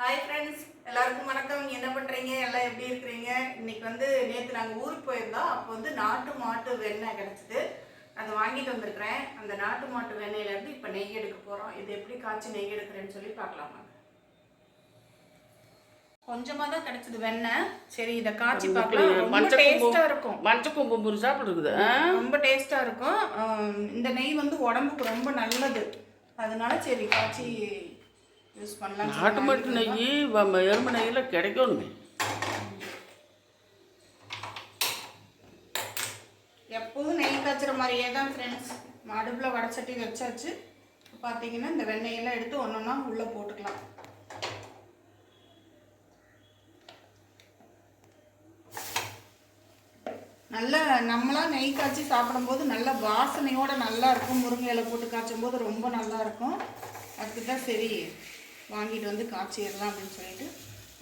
Hi friends எல்லாருக்கும் வணக்கம். என்ன பண்ணுறீங்க எல்லாம் எப்படி இருக்கிறீங்க? இன்னைக்கு வந்து நேற்று நாங்கள் ஊருக்கு போயிருந்தோம். அப்போ வந்து நாட்டு மாட்டு வெண்ணெய் கிடச்சிது. அதை வாங்கிட்டு வந்திருக்கிறேன். அந்த நாட்டு மாட்டு வெண்ணெயிலேருந்து இப்போ நெய் எடுக்க போகிறோம் இது எப்படி காய்ச்சி நெய் எடுக்கிறேன்னு சொல்லி பார்க்கலாமா கொஞ்சமாக தான் கிடச்சிது வெண்ணெய். சரி இதை காய்ச்சி பார்க்கலாம். ரொம்ப டேஸ்ட்டாக இருக்கும். மஞ்சள் குங்குமம் பூரி சாப்பிடுக்குது ரொம்ப டேஸ்ட்டாக இருக்கும். இந்த நெய் வந்து உடம்புக்கு ரொம்ப நல்லது. அதனால சரி காய்ச்சி யூஸ் பண்ணலாம் நாட்டு மாட்டு நெய் எறும்பு நெய்யில் கிடைக்கணுமே எப்போதும் நெய் காய்ச்சுற மாதிரியே தான் ஃப்ரெண்ட்ஸ் அடுப்பில் வடச்சட்டி வச்சாச்சு. பார்த்தீங்கன்னா இந்த வெண்ணெயெல்லாம் எடுத்து ஒன்றொன்னா உள்ளே போட்டுக்கலாம். நல்ல நம்மளா நெய் காய்ச்சி சாப்பிடும்போது நல்ல வாசனையோட நல்லா இருக்கும். முருங்கை இலை போட்டு காய்ச்சும் போது ரொம்ப நல்லா இருக்கும். அதுக்கு தான் சரி. வாங்கிட்டு வந்து காய்ச்சிடலாம் அப்படின்னு சொல்லிட்டு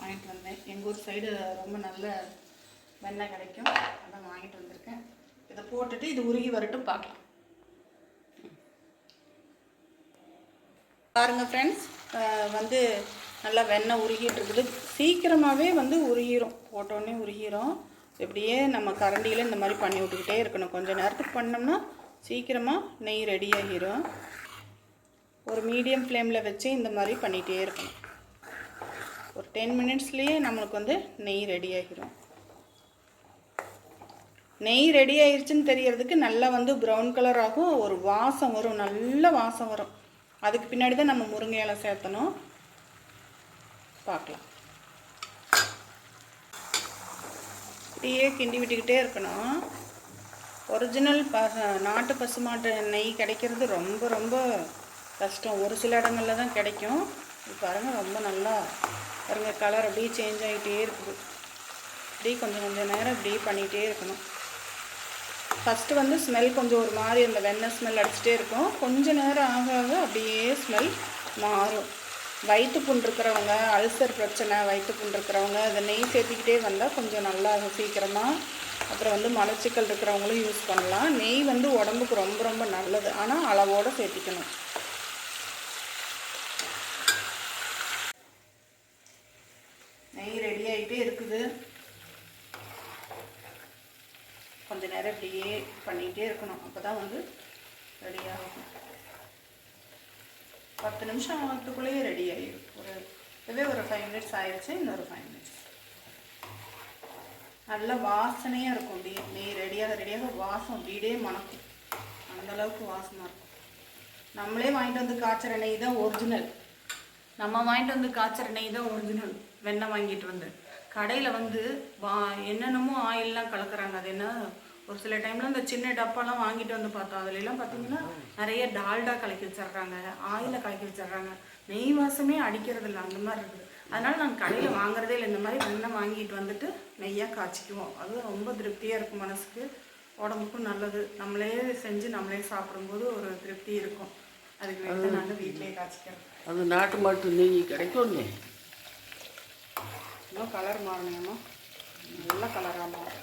வாங்கிட்டு வந்தேன். எங்கள் ஊர் சைடு ரொம்ப நல்ல வெண்ணெய் கிடைக்கும். அதான் வாங்கிட்டு வந்திருக்கேன். இதை போட்டுட்டு இது உருகி வரட்டும் பார்க்கலாம். பாருங்கள் ஃப்ரெண்ட்ஸ் வந்து நல்லா வெண்ணெய் உருகிட்டு இருக்குது. சீக்கிரமாகவே வந்து உருகிரும். போட்டோடனே உருகிரும். இப்படியே நம்ம கரண்டியில் இந்த மாதிரி பண்ணி விட்டுக்கிட்டே இருக்கணும். கொஞ்சம் நேரத்துக்கு பண்ணோம்னா சீக்கிரமாக நெய் ரெடி ஆகிரும். ஒரு மீடியம் ஃப்ளேமில் வச்சு இந்த மாதிரி பண்ணிகிட்டே இருக்கணும். ஒரு டென் மினிட்ஸ்லேயே நம்மளுக்கு வந்து நெய் ரெடி ஆகிரும். நெய் ரெடி ஆயிடுச்சுன்னு தெரியறதுக்கு நல்லா வந்து ப்ரௌன் கலர் ஆகும். ஒரு வாசம் வரும் நல்ல வாசம் வரும். அதுக்கு பின்னாடி தான் நம்ம முருங்கை இலை சேர்த்தணும். பார்க்கலாம். இப்படியே கிண்டி விட்டுக்கிட்டே இருக்கணும். ஒரிஜினல் ப நாட்டு பசுமாட்டு நெய் கிடைக்கிறது ரொம்ப ரொம்ப கஷ்டம். ஒரு சில இடங்களில் தான் கிடைக்கும் பாருங்கள் ரொம்ப நல்லா பாருங்கள் கலர் அப்படியே சேஞ்ச் ஆகிட்டே இருக்குது. அப்படியே கொஞ்சம் கொஞ்சம் நேரம் இப்படியே பண்ணிகிட்டே இருக்கணும். ஃபஸ்ட்டு வந்து ஸ்மெல் கொஞ்சம் ஒரு மாதிரி அந்த வெண்ணெய் ஸ்மெல் அடிச்சுட்டே இருக்கும். கொஞ்சம் நேரம் ஆக ஆக அப்படியே ஸ்மெல் மாறும். வயிற்று புண் இருக்கிறவங்க அல்சர் பிரச்சனை வயிற்று புண் இருக்கிறவங்க அதை நெய் சேர்த்திக்கிட்டே வந்தால் கொஞ்சம் நல்லா சீக்கிரமாக அப்புறம் வந்து மலச்சிக்கல் இருக்கிறவங்களும் யூஸ் பண்ணலாம். நெய் வந்து உடம்புக்கு ரொம்ப ரொம்ப நல்லது. ஆனால் அளவோடு சேர்த்திக்கணும் நெய் ரெடி ஆகிட்டே இருக்குது கொஞ்ச நேரம் இப்படியே பண்ணிகிட்டே இருக்கணும். அப்போ தான் வந்து ரெடி ஆகும். பத்து நிமிஷம் ஆகிறதுக்குள்ளேயே ரெடி ஆகிடும் ஒரு இதுவே ஒரு ஃபைவ் மினிட்ஸ் ஆயிடுச்சு இன்னொரு ஃபைவ் மினிட்ஸ் நல்ல வாசனையாக இருக்கும். அப்படியே நெய் ரெடியாக ரெடியாக வாசம் வீடே மணக்கும். அந்தளவுக்கு வாசமாக இருக்கும். நம்மளே வாங்கிட்டு வந்து காய்ச்சற நெய் தான் ஒரிஜினல் நம்ம வாங்கிட்டு வந்து காய்ச்சற நெய் தான் ஒரிஜினல் வெண்ணெய் வாங்கிட்டு வந்து. கடையில் வந்து வா என்னென்னமோ ஆயிலெலாம் கலக்குறாங்க. அது என்ன ஒரு சில டைமில் இந்த சின்ன டப்பாலாம் வாங்கிட்டு வந்து பார்த்தோம். அதுலலாம் பார்த்தீங்கன்னா நிறைய டால்டா கலக்கி வச்சிடுறாங்க. ஆயிலை கலக்கி வச்சிடுறாங்க. நெய் வாசமே அடிக்கிறது இல்லை அந்த மாதிரி இருக்குது. அதனால் நாங்கள் கடையில் வாங்குறதே இல்லை. இந்த மாதிரி வெண்ணெய் வாங்கிட்டு வந்துட்டு நெய்யாக காய்ச்சிக்குவோம். அதுவும் ரொம்ப திருப்தியாக இருக்கும் மனசுக்கு. உடம்புக்கும் நல்லது. நம்மளே செஞ்சு நம்மளே சாப்பிடும்போது ஒரு திருப்தி இருக்கும். அதுக்கு வேண்டி நாங்கள் வீட்டிலேயே காய்ச்சிக்கிறோம். அது நாட்டு மாட்டு நெய் கிடைக்கணுமே இன்னும் கலர் மாறணுமா நல்ல கலராக மாறும்.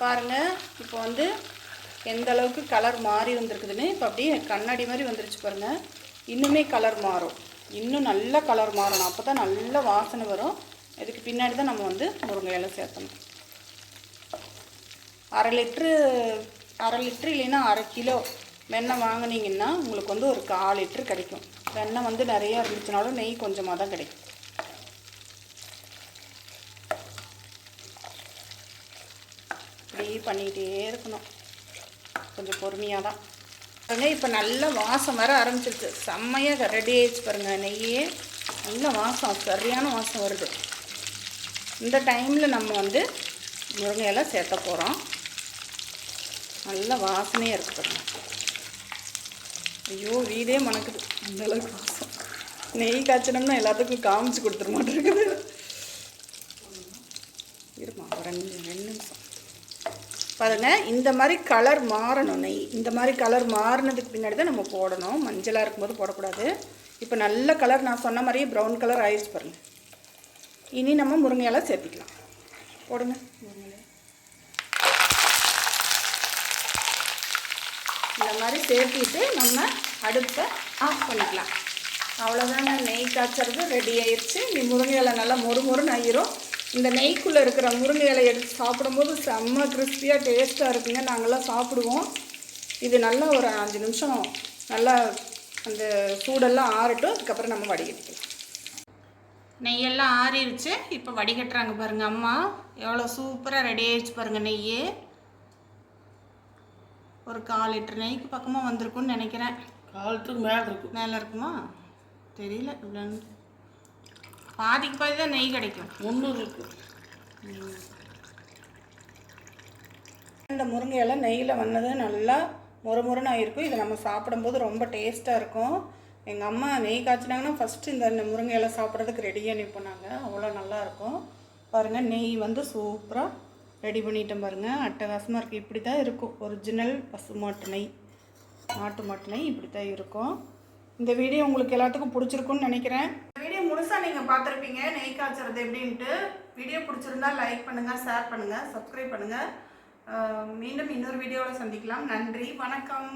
பாருங்க இப்போ வந்து எந்த அளவுக்கு கலர் மாறி வந்திருக்குதுன்னு இப்போ அப்படியே கண்ணாடி மாதிரி வந்துருச்சு பாருங்க. இன்னுமே கலர் மாறும். இன்னும் நல்ல கலர் மாறணும். அப்போ தான் நல்ல வாசனை வரும். இதுக்கு பின்னாடி தான் நம்ம வந்து முருங்கையெல்லாம் சேர்த்தணும். அரை லிட்ரு அரை லிட்ரு இல்லைன்னா அரை கிலோ வெண்ணெய் வாங்குனீங்கன்னா உங்களுக்கு வந்து ஒரு கால் லிட்ரு கிடைக்கும். வெண்ணெய் வந்து நிறையா இருந்துச்சுனாலும் நெய் கொஞ்சமாக தான் கிடைக்கும். இப்படி பண்ணிக்கிட்டே இருக்கணும். கொஞ்சம் பொறுமையாக தான். பாருங்க இப்போ நல்ல வாசம் வர ஆரம்பிச்சிருச்சு. செம்மையாக ரெடி ஆயிடுச்சு பாருங்கள் நெய்யே. நல்ல வாசம் சரியான வாசம் வருது. இந்த டைமில் நம்ம வந்து முருங்கையெல்லாம் சேர்த்த போகிறோம் நல்ல வாசனையாக இருக்குது பாருங்கள் ஐயோ வீடே மணக்குது. அந்தளவுக்கு வாசம் நெய் காய்ச்சினோம்னா எல்லாத்துக்கும் காமிச்சு கொடுத்துட மாட்டேருக்குது இருமா ரெண்டு ரெண்டு நிமிஷம். பாருங்க இந்த மாதிரி கலர் மாறணும் நெய். இந்த மாதிரி கலர் மாறினதுக்கு பின்னாடி தான் நம்ம போடணும். மஞ்சளாக இருக்கும்போது போடக்கூடாது. இப்போ நல்ல கலர் நான் சொன்ன மாதிரியே ப்ரௌன் கலர் ஆயிடுச்சு பாருங்க. இனி நம்ம முருங்கையெல்லாம் சேர்த்திக்கலாம். போடுங்க. முருங்கை இந்த மாதிரி சேர்த்திட்டு நம்ம அடுப்பை ஆஃப் பண்ணிக்கலாம். அவ்வளோதாங்க நெய் காய்ச்சறது ரெடி ஆயிடுச்சு நீ முருங்கை இலை நல்லா மொறுமொறுன்னு ஆயிரும். இந்த நெய்க்குள்ளே இருக்கிற முருங்கை இலை எடுத்து சாப்பிடும்போது செம்ம கிறிஸ்பியாக டேஸ்ட்டாக இருக்குங்க. நாங்கள்லாம் சாப்பிடுவோம். இது நல்லா ஒரு அஞ்சு நிமிஷம் நல்லா அந்த சூடெல்லாம் ஆறட்டும். அதுக்கப்புறம் நம்ம வடிகட்டிக்கலாம் நெய்யெல்லாம் ஆறிடுச்சு இப்போ வடிகட்டுறாங்க பாருங்கள் அம்மா. எவ்வளோ சூப்பராக ரெடி ஆயிடுச்சு பாருங்கள் நெய் ஒரு கால் லிட்டர் நெய்க்கு பக்கமாக வந்திருக்கும்னு நினைக்கிறேன். காலத்துக்கு மேலே இருக்கும் மேலே இருக்குமா? தெரியல இவ்வளோன்னு பாதிக்கு பாதி தான் நெய் கிடைக்கும். முந்நூறு இருக்கு. இந்த முருங்கை இலை நெய்யில் வந்தது நல்லா முறுமுறுன்னு ஆயிருக்கும் இதை நம்ம சாப்பிடும்போது ரொம்ப டேஸ்ட்டாக இருக்கும். எங்கள் அம்மா நெய் காய்ச்சினாங்கன்னா ஃபஸ்ட்டு இந்த முருங்கை இலை சாப்பிட்றதுக்கு ரெடியாக நிற்போனாங்க அவ்வளோ நல்லா இருக்கும். பாருங்கள் நெய் வந்து சூப்பராக ரெடி பண்ணிட்டேன் பாருங்கள் அட்டகாசமாக இருக்குது இப்படி தான் இருக்கும். ஒரிஜினல் பசுமாட்டு நெய் நாட்டு மாட்டு நெய் இப்படி தான் இருக்கும். இந்த வீடியோ உங்களுக்கு எல்லாத்துக்கும் பிடிச்சிருக்குன்னு நினைக்கிறேன். இந்த வீடியோ முழுசாக நீங்கள் பார்த்துருப்பீங்க நெய் காய்ச்சறது எப்படின்ட்டு. வீடியோ பிடிச்சிருந்தா லைக் பண்ணுங்கள் ஷேர் பண்ணுங்கள் சப்ஸ்கிரைப் பண்ணுங்கள் மீண்டும் இன்னொரு வீடியோவில் சந்திக்கலாம். நன்றி வணக்கம்.